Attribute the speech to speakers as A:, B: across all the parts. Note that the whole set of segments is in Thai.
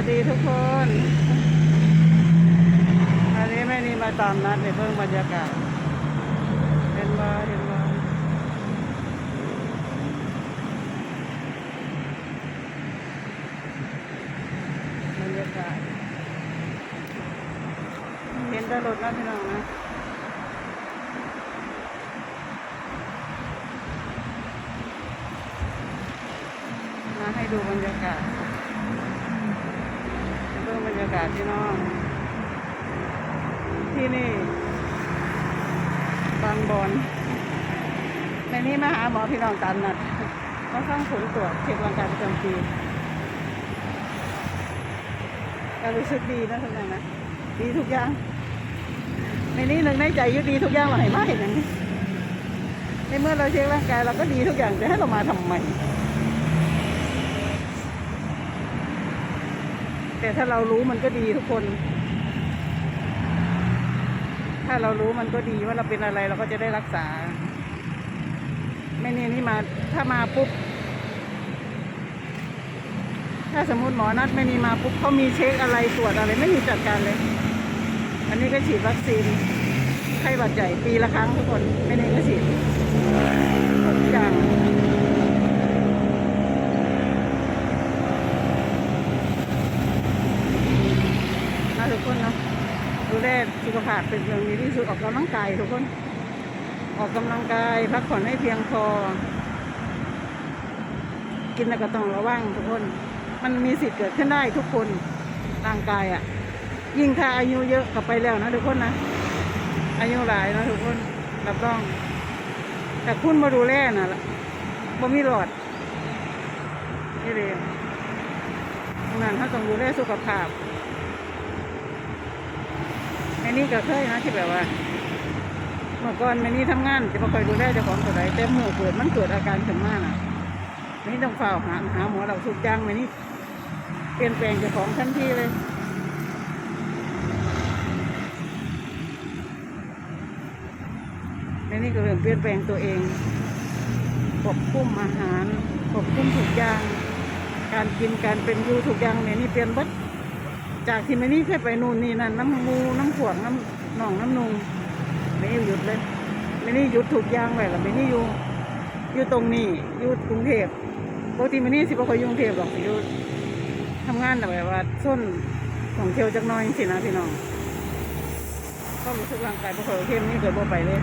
A: สดีทุกคนอันนี้แม่นี่มาตามนัดในเพิ่งบรรยากาศเห็นว่าเห็นว่าบรรยากาศเห็นแต่รถนะพี่น้องนะมาให้ดูบรรยากาศ รื่องบรรยากาศพี่น้อง ที่นี่บางบอนในนี้มาหาหมอพี่น้องตามนัดมาสร้างผลตรวจเช็คร่างกายประจำปีก็รู้สึกดีนะทุกอย่างนะดีทุกอย่าง ในนี้หนึ่งในใจยุดีทุกอย่างเราเห็นมาเห็นอย่างนี้ในเมื่อเราเช็คร่างกายเราก็ดีทุกอย่างจะให้เรามาทำไม แต่ถ้าเรารู้มันก็ดีทุกคน ถ้าเรารู้มันก็ดีว่าเราเป็นอะไรเราก็จะได้รักษา ไม่เนี่นี่มาถ้ามาปุ๊บ ถ้าสมมติหมอนัดไม่มีมาปุ๊บเขามีเช็คอะไรตรวจอะไรไม่มีจัดการเลย อันนี้ก็ฉีดวัคซีนไข้หวัดใหญ่ปีละครั้งทุกคน ไม่เนี่ก็ฉีดทุกอย่าง นะทุกคนเนาะดู แลสุขภาพเป็นเรื่องดีที่สุดออกกำลังกายทุกคน ออกกำลังกายพักผ่อนให้เพียงพอ กินแล้วก็ต้องระวังทุกคน มันมีสิทธิ์เกิดขึ้นได้ทุกคนร่างกายอะ่ะ ยิ่งถ้าอายุเยอะกลับไปแล้วนะทุกคนนะอายุหลายนะทุกคนรับรอง แต่คุณมาดูแลน่ะบ่มีหลอดนี่เลยนั่นถ้าต้องดูแลสุขภาพ ม่นี่ก็เคยนะที่แบบว่า เมื่อก่อนแม่นี่ทำงานจะมาคอยดูแลเจ้าของตัวใดแต่เมื่อเกิดมันเกิดอาการขึ้นมาน่ะแม่นี่ต้องเฝ้าหาหาหมอเราสุกยังแม่นี่เปลี่ยนแปลงเจ้าของทันทีเลยแม่นี่ก็เริ่มเปลี่ยนแปลงตัวเองควบคุมอาหารควบคุมทุกอย่าง การกินการเป็นอยู่ทุกอย่างแม่นี่เปลี่ยนบัด จากที่ไม่นี่เคยไปนู่นนี่นั่นน้ำมูน้ำขวงน้ำหนองน้ำนุงไม่ได้หยุดเลย ไม่นี่หยุดถูกอย่างไว้ละไม่นี่อยู่ อยู่ตรงนี้อยู่กรุงเทพปกติไม่นี่สิบ่คอยอยู่กรุงเทพหรอกสิอยู่ทำงานแต่แบบว่าส้นของเที่ยวจักหน้อยสินะพี่น้องก็รู้สึกร่างกายบ่คอยโอเคนี่เกิดบ่ไปเลย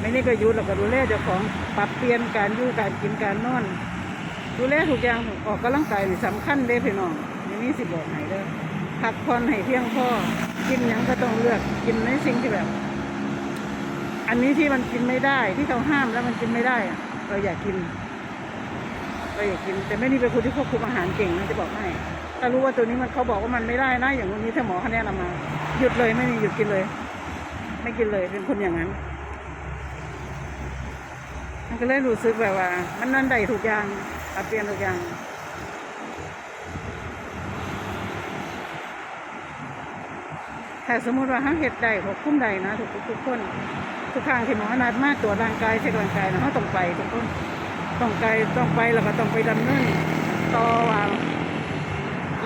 A: ไม่นี่ก็หยุดแล้วก็ดูแลเจ้าของปรับเปลี่ยนการอยู่การกินการนอนดูแลทุกอย่างออกกำลังกายนี่สำคัญเด้พี่น้อง ย่างนี้สิบอกให้เด้อพักผ่อนให้เพียงพอกินยังก็ต้องเลือกกินในสิ่งที่แบบ อันนี้ที่มันกินไม่ได้ที่เขาห้ามแล้วมันกินไม่ได้อะเราอยากกินเราอยากกิน แต่ไม่นี่เป็นคนที่ควบคุมอาหารเก่งนะจะบอกให้ถ้ารู้ว่าตัวนี้มันเขาบอกว่ามันไม่ได้นะอย่างวันนี้ถ้าหมอเขาแนะนำมา หยุดเลยไม่มีหยุดกินเลย ไม่กินเลยเป็นคนอย่างนั้นมันก็เลยรู้สึกแบบว่า มันนั่นได้ทุกอย่างเปลี่ยนทุกอย่าง ถ้าสมมติว่าเขาเห็ดได้ควบคุมได้นะทุกทุกคนทุกครั้งที่หมอนัดมาตรวจร่างกายเช็คร่างกายนะเขาต้องไปทุกคนต้องไปต้องไปแล้วก็ต้องไปดำเนินต่อว่า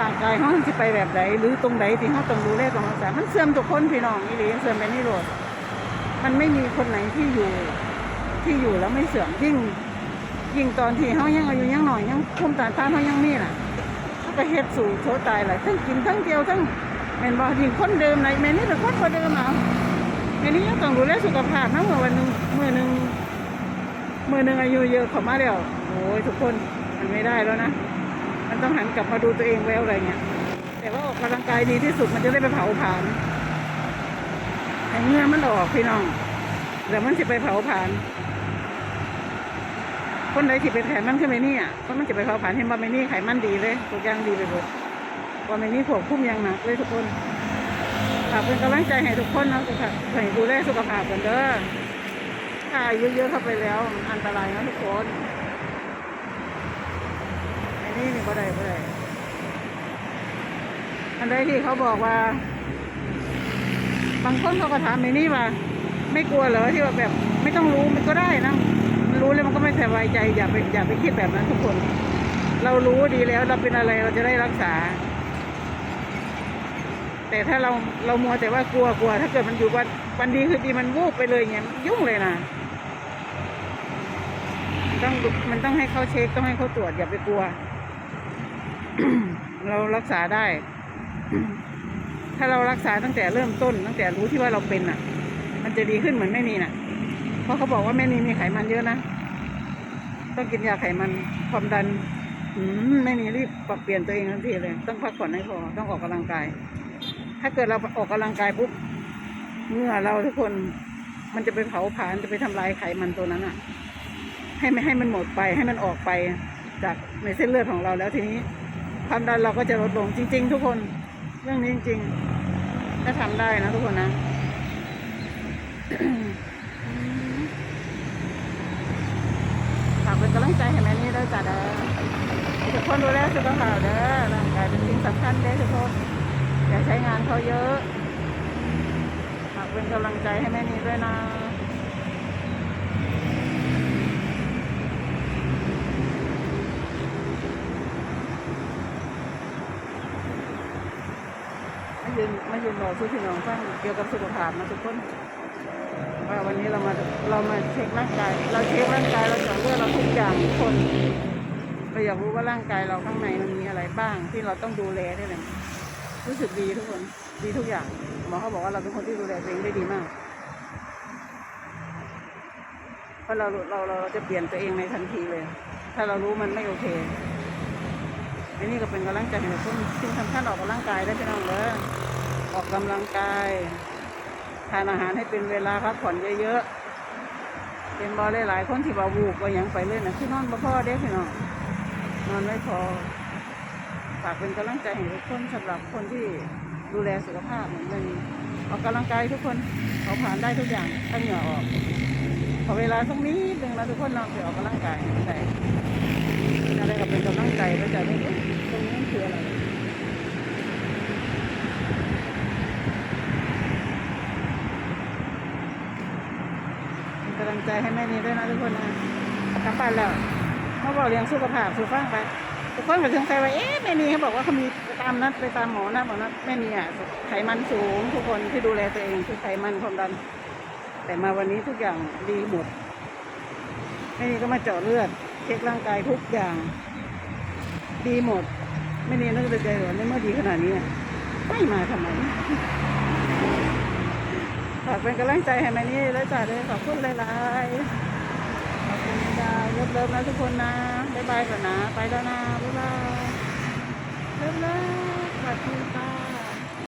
A: ร่างกายเขาจะไปแบบไหนหรือตรงไหนที่เขาต้องดูแลต้องรักษามันเสื่อมทุกคนพี่น้องนี่เลยเสื่อมไปนี่โลดมันไม่มีคนไหนที่อยู่ที่อยู่แล้วไม่เสื่อมยิ่งยิ่งตอนที่เขายังอายุยังหน่อยยังภูมิต้านทานเขายังมีน่ะเขาก็เฮ็ดสู่โชตายหลายทั้งกินทั้งเที่ยวทั้ง แม่นบ่ยิ่งคนเดิมไหนแม่นี่เป็นคนคนเดิมเอาแม่นี่ยังต้องดูแลสุขภาพนะเมื่อวันหนึ่งเมื่อหนึ่งเมื่อหนึ่งอายุเยอะเข้ามาแล้วโอ้ยทุกคนมันไม่ได้แล้วนะมันต้องหันกลับมาดูตัวเองแล้วอะไรเงี้ยแต่ว่าออกกำลังกายดีที่สุดมันจะได้ไปเผาผลาญให้เหงื่อมันออกพี่น้องเดี๋ยวมันจะไปเผาผลาญคนใดที่เป็นไขมันขึ้นไปนี่อะเพราะมันจะไปเผาผลาญเห็นว่าไม่นี่ไขมันดีเลยทุกอย่างดีไปหมด ว่าไม่นี่ควบคุมย่างหนักเลยทุกคนฝากเป็นกำลังใจให้ทุกคนนะทุกท่านให้ดูแลสุขภาพกันเด้อถ้าเยอะเข้าไปแล้วอันตรายนะทุกคนอ้นี่นี่บ่ได้บ่ได้อันใดที่เขาบอกว่า บางคนเขาก็ถามไอ้นี่ว่า ไม่กลัวเหรอที่ว่าแบบ ไม่ต้องรู้มันก็ได้นะรู้แล้วมันก็ไม่สบายใจอย่าไปอย่าไปคิดแบบนั้นทุกคน เรารู้ดีแล้วเราเป็นอะไรเราจะได้รักษา แต่ถ้าเราเรามัวแต่ว่ากลัวกลัว ถ้าเกิดมันอยู่วันวันดีคือดีมันวูบไปเลยเงี้ยยุ่งเลยนะต้องมันต้องให้เขาเช็คต้องให้เขาตรวจอย่าไปกลัว เรารักษาได้ ถ้าเรารักษาตั้งแต่เริ่มต้น ตั้งแต่รู้ที่ว่าเราเป็นอะ มันจะดีขึ้นเหมือนไม่มีน่ะ เพราะเขาบอกว่าแม่นีมีไขมันเยอะนะต้องกินยาไขมันความดัน อืมแม่นีรีบปรับเปลี่ยนตัวเองทันทีเลย ต้องพักผ่อนให้พอ ต้องออกกำลังกาย ถ้าเกิดเราออกกำลังกายปุ๊บเหงื่อเราทุกคนมันจะไปเผาผลาญจะไปทำลายไขมันตัวนั้นอะ ให้ไม่ให้มันหมดไปให้มันออกไปจากในเส้นเลือดของเราแล้วทีนี้ ความดันเราก็จะลดลงจริง ๆ ทุกคนเรื่องนี้จริงๆถ้าทำได้นะทุกคนนะฝากเป็นกำลังใจให้แม่นี่ด้วยจ้ะเด้อ ทุกคนดูแลสุขภาพเด้อร่างกายเป็นสิ่งสำคัญเด้อทุกคนอย่าใช้งานเขาเยอะฝากเป็นกำลังใจให้แม่นี่ด้วยนะมายืนมายืนบอกทุกพี่น้องฟังเกี่ยวกับสุขภาพนะทุกคนว่าวันนี้เรามาเรามาเช็คร่างกาย เราเช็คร่างกายเราจาะเลือดเราทุกอย่างทุกคน เราอยากรู้ว่าร่างกายเราข้างในมันมีอะไรบ้าง ที่เราต้องดูแลได้เลยรู้สึกดีทุกคนดีทุกอย่างหมอเขาบอกว่าเราเป็นคนที่ดูแลตัวเองได้ดีมากเพราะเราเราเราเราจะเปลี่ยนตัวเองในทันทีเลย ถ้าเรารู้มันไม่โอเคอันนี้ก็เป็นกำลังใจให้ทุกคนที่สำคัญออกกำลังกายได้พี่น้องเลยออกกำลังกายทานอาหารให้เป็นเวลาพักผ่อนเยอะๆเป็นบอได้หลายคนที่บาวูบว่ายังไปเลยนะที่นอนบ่พ่อเด้พี่น้อง นอนไม่พอฝากเป็นกำลังใจให้ทุกคนสำหรับคนที่ดูแลสุขภาพเหมือนกันออกกำลังกายทุกคนเขาผ่านได้ทุกอย่างตั้งเหงื่อออกขอเวลาสักนิดหนึ่งนะทุกคนเราไปออกกำลังกายใช่อะไรก็เป็นกำลังใจก็จะไม่รู้ตรงนี้คืออะไรกำลังใจให้แม่นี้ด้วยนะทุกคนนะกลับบ้านแล้ว มาบอกเรียงสุขภาพสุฟังไปทุกคนก็สงสัยว่าเอ๊ะแม่นีเขาบอกว่าเขามีตามนัดไปตามหมอนะหมอนัดแม่นีอะไขมันสูงทุกคนที่ดูแลตัวเองคือไขมันความดัน แต่มาวันนี้ทุกอย่างดีหมดแม่นีก็มาเจาะเลือดเช็คร่างกายทุกอย่าง ดีหมดแม่นีนึกในใจว่าในเมื่อดีขนาดนี้ไม่มาทำไมฝากเป็นกำลังใจให้แม่นีและจ่าเลยขอบคุณหลายๆ ดาวเลิฟเลิฟนะทุกคนนะบ๊ายบายก่อนนะ ไปแล้วนะบ๊ายบายเลิฟเลิฟสวัสดีค่ะ